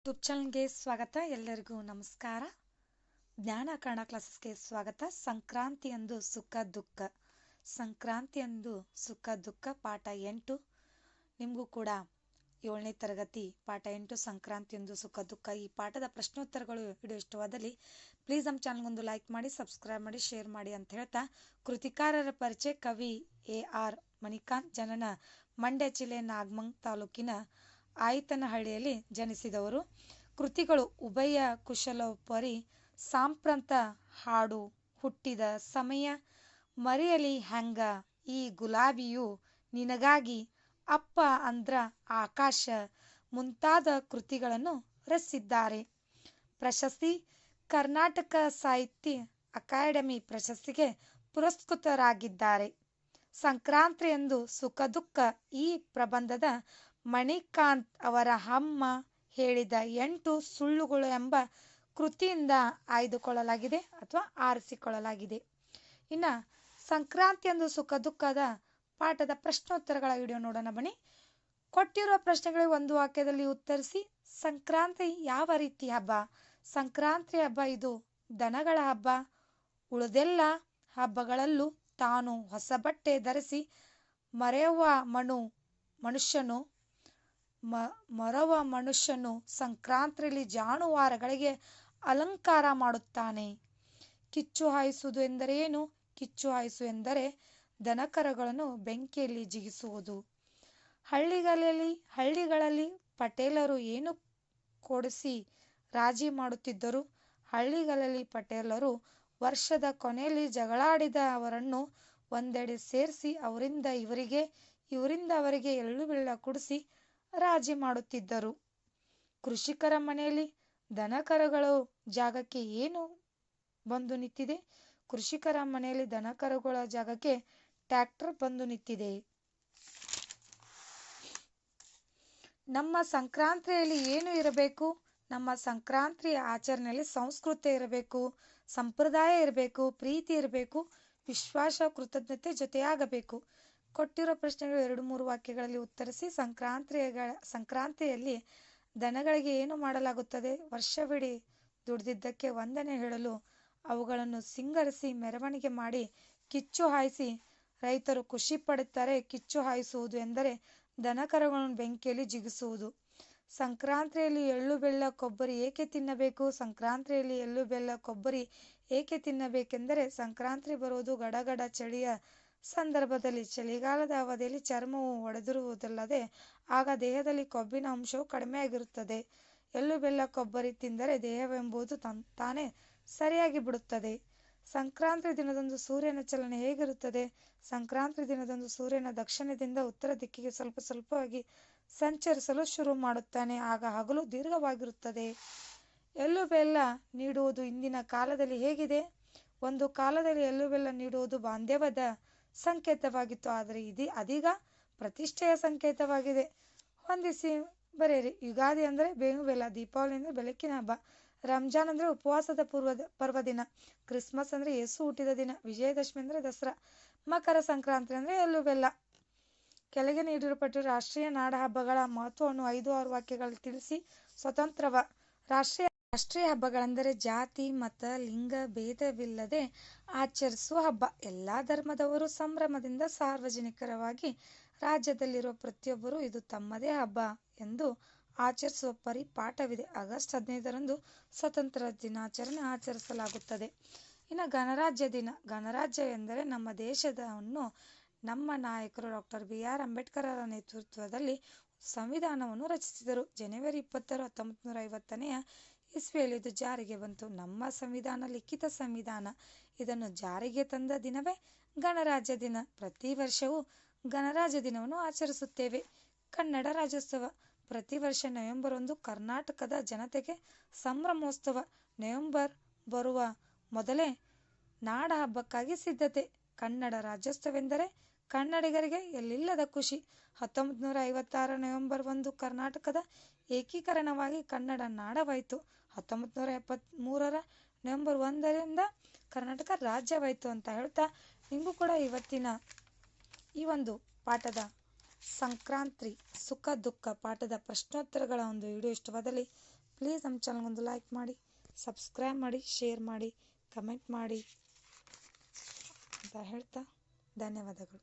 YouTube ಚಾನಲ್ಗೆ ಸ್ವಾಗತ. ಎಲ್ಲರಿಗೂ ನಮಸ್ಕಾರ. ಜ್ಞಾನ ಕನ್ನಡ ಕ್ಲಾಸಸ್ಗೆ ಸ್ವಾಗತ. ಸಂಕ್ರಾಂತಿಯಂದು ಸುಖ ದುಃಖ. ಸಂಕ್ರಾಂತಿಯಂದು ಸುಖ ದುಃಖ ಪಾಠ ಎಂಟು. ನಿಮಗೂ ಕೂಡ ಏಳನೇ ತರಗತಿ ಪಾಠ ಎಂಟು. ಸಂಕ್ರಾಂತಿಯಂದು ಸುಖ ದುಃಖ. ಈ ಪಾಠದ ಪ್ರಶ್ನೋತ್ತರಗಳು ವಿಡಿಯೋ ಇಷ್ಟವಾದಲ್ಲಿ ಪ್ಲೀಸ್ ನಮ್ಮ ಚಾನಲ್ಗೊಂದು ಲೈಕ್ ಮಾಡಿ, ಸಬ್ಸ್ಕ್ರೈಬ್ ಮಾಡಿ, ಶೇರ್ ಮಾಡಿ ಅಂತ ಹೇಳ್ತಾ ಕೃತಿಕಾರರ ಪರಿಚಯ ಕವಿ ಎ ಆರ್ ಮಣಿಕಾಂತ್, ಜನನ ಮಂಡ್ಯ ಜಿಲ್ಲೆ ನಾಗಮಂಗ್ ತಾಲೂಕಿನ ಆಯ್ತನಹಳ್ಳಿಯಲ್ಲಿ ಜನಿಸಿದವರು. ಕೃತಿಗಳು ಉಭಯ ಕುಶಲೋಪರಿ, ಸಾಂಪ್ರಂತ ಹಾಡು ಹುಟ್ಟಿದ ಸಮಯ, ಮರೆಯಲಿ ಹ್ಯಾಂಗ ಈ ಗುಲಾಬಿಯು ನಿನಗಾಗಿ ಅಪ್ಪ ಅಂದ್ರ ಆಕಾಶ ಮುಂತಾದ ಕೃತಿಗಳನ್ನು ರಚಿಸಿದ್ದಾರೆ. ಪ್ರಶಸ್ತಿ, ಕರ್ನಾಟಕ ಸಾಹಿತ್ಯ ಅಕಾಡೆಮಿ ಪ್ರಶಸ್ತಿಗೆ ಪುರಸ್ಕೃತರಾಗಿದ್ದಾರೆ. ಸಂಕ್ರಾಂತಿಯಂದು ಸುಖ ದುಃಖ ಈ ಪ್ರಬಂಧದ ಮಣಿಕಾಂತ್ ಅವರ ಅಮ್ಮ ಹೇಳಿದ ಎಂಟು ಸುಳ್ಳುಗಳು ಎಂಬ ಕೃತಿಯಿಂದ ಆಯ್ದುಕೊಳ್ಳಲಾಗಿದೆ ಅಥವಾ ಆರಿಸಿಕೊಳ್ಳಲಾಗಿದೆ. ಇನ್ನ ಸಂಕ್ರಾಂತಿಯಂದು ಸುಖ ದುಃಖದ ಪಾಠದ ಪ್ರಶ್ನೋತ್ತರಗಳ ವಿಡಿಯೋ ನೋಡೋಣ ಬನ್ನಿ. ಕೊಟ್ಟಿರುವ ಪ್ರಶ್ನೆಗಳಿಗೆ ಒಂದು ವಾಕ್ಯದಲ್ಲಿ ಉತ್ತರಿಸಿ, ಸಂಕ್ರಾಂತಿ ಯಾವ ರೀತಿ ಹಬ್ಬ? ಸಂಕ್ರಾಂತಿ ಹಬ್ಬ ಇದು ದನಗಳ ಹಬ್ಬ. ಉಳಿದೆಲ್ಲ ಹಬ್ಬಗಳಲ್ಲೂ ತಾನು ಹೊಸ ಬಟ್ಟೆ ಧರಿಸಿ ಮರೆಯುವ ಮನು ಮನುಷ್ಯನು ಮ, ಮರವ ಮನುಷ್ಯನು ಸಂಕ್ರಾಂತಿಯಲ್ಲಿ ಜಾನುವಾರುಗಳಿಗೆ ಅಲಂಕಾರ ಮಾಡುತ್ತಾನೆ. ಕಿಚ್ಚು ಹಾಯಿಸುವುದು ಎಂದರೇನು ಕಿಚ್ಚು ಹಾಯಿಸು ಎಂದರೆ ದನಕರಗಳನ್ನು ಬೆಂಕಿಯಲ್ಲಿ ಜಿಗಿಸುವುದು. ಹಳ್ಳಿಗಳಲ್ಲಿ ಹಳ್ಳಿಗಳಲ್ಲಿ ಪಟೇಲರು ಏನು ಕೊಡಿಸಿ ರಾಜಿ ಮಾಡುತ್ತಿದ್ದರು? ಹಳ್ಳಿಗಳಲ್ಲಿ ಪಟೇಲರು ವರ್ಷದ ಕೊನೆಯಲ್ಲಿ ಜಗಳಾಡಿದ ಅವರನ್ನು ಒಂದೆಡೆ ಸೇರಿಸಿ, ಅವರಿಂದ ಇವರಿಗೆ, ಇವರಿಂದ ಅವರಿಗೆ ಎಳ್ಳು ಬೆಲ್ಲ ಕುಡಿಸಿ ರಾಜಿ ಮಾಡುತ್ತಿದ್ದರು. ಕೃಷಿಕರ ಮನೆಯಲ್ಲಿ ದನಕರುಗಳು ಜಾಗಕ್ಕೆ ಏನು ಬಂದು ನಿಂತಿದೆ? ಕೃಷಿಕರ ಮನೆಯಲ್ಲಿ ದನಕರುಗಳ ಜಾಗಕ್ಕೆ ಟ್ರ್ಯಾಕ್ಟರ್ ಬಂದು ನಿಂತಿದೆ. ನಮ್ಮ ಸಂಕ್ರಾಂತಿಯಲ್ಲಿ ಏನು ಇರಬೇಕು? ನಮ್ಮ ಸಂಕ್ರಾಂತಿ ಆಚರಣೆಯಲ್ಲಿ ಸಂಸ್ಕೃತಿ ಇರಬೇಕು, ಸಂಪ್ರದಾಯ ಇರಬೇಕು, ಪ್ರೀತಿ ಇರಬೇಕು, ವಿಶ್ವಾಸ, ಕೃತಜ್ಞತೆ ಜೊತೆಯಾಗಬೇಕು. ಕೊಟ್ಟಿರೋ ಪ್ರಶ್ನೆಗಳು ಎರಡು ಮೂರು ವಾಕ್ಯಗಳಲ್ಲಿ ಉತ್ತರಿಸಿ ಸಂಕ್ರಾಂತಿಗಳ ಸಂಕ್ರಾಂತಿಯಲ್ಲಿ ದನಗಳಿಗೆ ಏನು ಮಾಡಲಾಗುತ್ತದೆ? ವರ್ಷವಿಡೀ ದುಡಿದಿದ್ದಕ್ಕೆ ವಂದನೆ ಹೇಳಲು ಅವುಗಳನ್ನು ಸಿಂಗರಿಸಿ ಮೆರವಣಿಗೆ ಮಾಡಿ ಕಿಚ್ಚು ಹಾಯಿಸಿ ರೈತರು ಖುಷಿ ಪಡುತ್ತಾರೆ. ಕಿಚ್ಚು ಹಾಯಿಸುವುದು ಎಂದರೆ ದನಕರುಗಳನ್ನು ಬೆಂಕಿಯಲ್ಲಿ ಜಿಗಿಸುವುದು. ಸಂಕ್ರಾಂತಿಯಲ್ಲಿ ಎಳ್ಳು, ಬೆಲ್ಲ, ಕೊಬ್ಬರಿ ಏಕೆ ತಿನ್ನಬೇಕು? ಸಂಕ್ರಾಂತಿಯಲ್ಲಿ ಎಳ್ಳು, ಬೆಲ್ಲ, ಕೊಬ್ಬರಿ ಏಕೆ ತಿನ್ನಬೇಕೆಂದರೆ ಸಂಕ್ರಾಂತಿ ಬರುವುದು ಗಡಗಡ, ಚಳಿಯ ಸಂದರ್ಭದಲ್ಲಿ ಚಳಿಗಾಲದ ಅವಧಿಯಲ್ಲಿ ಚರ್ಮವು ಒಡೆದಿರುವುದಲ್ಲದೆ ಆಗ ದೇಹದಲ್ಲಿ ಕೊಬ್ಬಿನ ಅಂಶವು ಕಡಿಮೆಯಾಗಿರುತ್ತದೆ. ಎಳ್ಳು ಬೆಲ್ಲ ಕೊಬ್ಬರಿ ತಿಂದರೆ ದೇಹವೆಂಬುದು ತಾನೇ ಸರಿಯಾಗಿ ಬಿಡುತ್ತದೆ. ಸಂಕ್ರಾಂತಿ ದಿನದಂದು ಸೂರ್ಯನ ಚಲನೆ ಹೇಗಿರುತ್ತದೆ? ಸಂಕ್ರಾಂತಿ ದಿನದಂದು ಸೂರ್ಯನ ದಕ್ಷಿಣದಿಂದ ಉತ್ತರ ದಿಕ್ಕಿಗೆ ಸ್ವಲ್ಪ ಸ್ವಲ್ಪವಾಗಿ ಸಂಚರಿಸಲು ಶುರು ಮಾಡುತ್ತಾನೆ. ಆಗ ಹಗಲು ದೀರ್ಘವಾಗಿರುತ್ತದೆ. ಎಳ್ಳು ಬೆಲ್ಲ ನೀಡುವುದು ಇಂದಿನ ಕಾಲದಲ್ಲಿ ಹೇಗಿದೆ? ಒಂದು ಕಾಲದಲ್ಲಿ ಎಳ್ಳು ಬೆಲ್ಲ ನೀಡುವುದು ಬಾಂಧವ್ಯದ ಸಂಕೇತವಾಗಿತ್ತು. ಆದರೆ ಇದೀ ಅದೀಗ ಪ್ರತಿಷ್ಠೆಯ ಸಂಕೇತವಾಗಿದೆ. ಹೊಂದಿಸಿ ಬರೆಯಿರಿ. ಯುಗಾದಿ ಅಂದರೆ ಬೇವು ಬೆಲ್ಲ, ದೀಪಾವಳಿ ಅಂದರೆ ಬೆಳಕಿನ ಹಬ್ಬ, ರಂಜಾನ್ ಅಂದರೆ ಉಪವಾಸದ ಪೂರ್ವದ ಪರ್ವದಿನ ಕ್ರಿಸ್ಮಸ್ ಅಂದರೆ ಯೇಸು ಹುಟ್ಟಿದ ದಿನ, ವಿಜಯದಶಮಿ ಅಂದರೆ ದಸರಾ, ಮಕರ ಸಂಕ್ರಾಂತಿ ಅಂದರೆ ಎಲ್ಲೂ ಬೆಲ್ಲ. ಕೆಳಗೆ ನೀಡಿರಲ್ಪಟ್ಟು ರಾಷ್ಟ್ರೀಯ ನಾಡ ಹಬ್ಬಗಳ ಮಹತ್ವವನ್ನು ಐದು ಆರು ವಾಕ್ಯಗಳಲ್ಲಿ ತಿಳಿಸಿ. ಸ್ವತಂತ್ರವ. ರಾಷ್ಟ್ರೀಯ ರಾಷ್ಟ್ರೀಯ ಹಬ್ಬಗಳೆಂದರೆ ಜಾತಿ, ಮತ, ಲಿಂಗ ಭೇದವಿಲ್ಲದೆ ಆಚರಿಸುವ ಹಬ್ಬ. ಎಲ್ಲ ಧರ್ಮದವರು ಸಂಭ್ರಮದಿಂದ ಸಾರ್ವಜನಿಕರವಾಗಿ ರಾಜ್ಯದಲ್ಲಿರುವ ಪ್ರತಿಯೊಬ್ಬರು ಇದು ತಮ್ಮದೇ ಹಬ್ಬ ಎಂದು ಆಚರಿಸುವ ಪರಿಪಾಠವಿದೆ. ಆಗಸ್ಟ್ ಹದಿನೈದರಂದು ಸ್ವತಂತ್ರ ದಿನಾಚರಣೆ ಆಚರಿಸಲಾಗುತ್ತದೆ. ಇನ್ನು ಗಣರಾಜ್ಯ ದಿನ. ಗಣರಾಜ್ಯ ಎಂದರೆ ನಮ್ಮ ದೇಶವನ್ನು ನಮ್ಮ ನಾಯಕರು ಡಾಕ್ಟರ್ ಬಿ ಆರ್ ಅಂಬೇಡ್ಕರ್ ಅವರ ನೇತೃತ್ವದಲ್ಲಿ ಸಂವಿಧಾನವನ್ನು ರಚಿಸಿದರು. ಜನವರಿ ಇಪ್ಪತ್ತಾರು ಹತ್ತೊಂಬತ್ತು ನೂರ ಐವತ್ತನೆಯ ಇಸ್ವಿಯಲ್ಲಿ ಇದು ಜಾರಿಗೆ ಬಂತು. ನಮ್ಮ ಸಂವಿಧಾನ, ಲಿಖಿತ ಸಂವಿಧಾನ ಇದನ್ನು ಜಾರಿಗೆ ತಂದ ದಿನವೇ ಗಣರಾಜ್ಯ ದಿನ. ಪ್ರತಿ ವರ್ಷವೂ ಗಣರಾಜ್ಯ ದಿನವನ್ನು ಆಚರಿಸುತ್ತೇವೆ. ಕನ್ನಡ ರಾಜ್ಯೋತ್ಸವ ಪ್ರತಿ ವರ್ಷ ನವೆಂಬರ್ ಒಂದು ಕರ್ನಾಟಕದ ಜನತೆಗೆ ಸಂಭ್ರಮೋತ್ಸವ. ನವೆಂಬರ್ ಬರುವ ಮೊದಲೇ ನಾಡ ಹಬ್ಬಕ್ಕಾಗಿ ಸಿದ್ಧತೆ. ಕನ್ನಡ ರಾಜ್ಯೋತ್ಸವೆಂದರೆ ಕನ್ನಡಿಗರಿಗೆ ಎಲ್ಲಿಲ್ಲದ ಖುಷಿ. ಹತ್ತೊಂಬತ್ತು ನೂರ ಐವತ್ತಾರು ನವೆಂಬರ್ ಒಂದು ಕರ್ನಾಟಕದ ಏಕೀಕರಣವಾಗಿ ಕನ್ನಡ ನಾಡವಾಯಿತು. ಹತ್ತೊಂಬತ್ತು ನೂರ ಎಪ್ಪತ್ತ್ಮೂರರ ನವೆಂಬರ್ ಒಂದರಿಂದ ಕರ್ನಾಟಕ ರಾಜ್ಯವಾಯಿತು ಅಂತ ಹೇಳ್ತಾ ನಿಮಗೂ ಕೂಡ ಇವತ್ತಿನ ಈ ಒಂದು ಪಾಠದ ಸಂಕ್ರಾಂತಿ ಸುಖ ದುಃಖ ಪಾಠದ ಪ್ರಶ್ನೋತ್ತರಗಳ ಒಂದು ವಿಡಿಯೋ ಇಷ್ಟವಾದಲ್ಲಿ ಪ್ಲೀಸ್ ನಮ್ಮ ಚಾನಲ್ಗೊಂದು ಲೈಕ್ ಮಾಡಿ ಸಬ್ಸ್ಕ್ರೈಬ್ ಮಾಡಿ ಶೇರ್ ಮಾಡಿ ಕಮೆಂಟ್ ಮಾಡಿ ಅಂತ ಹೇಳ್ತಾ ಧನ್ಯವಾದಗಳು.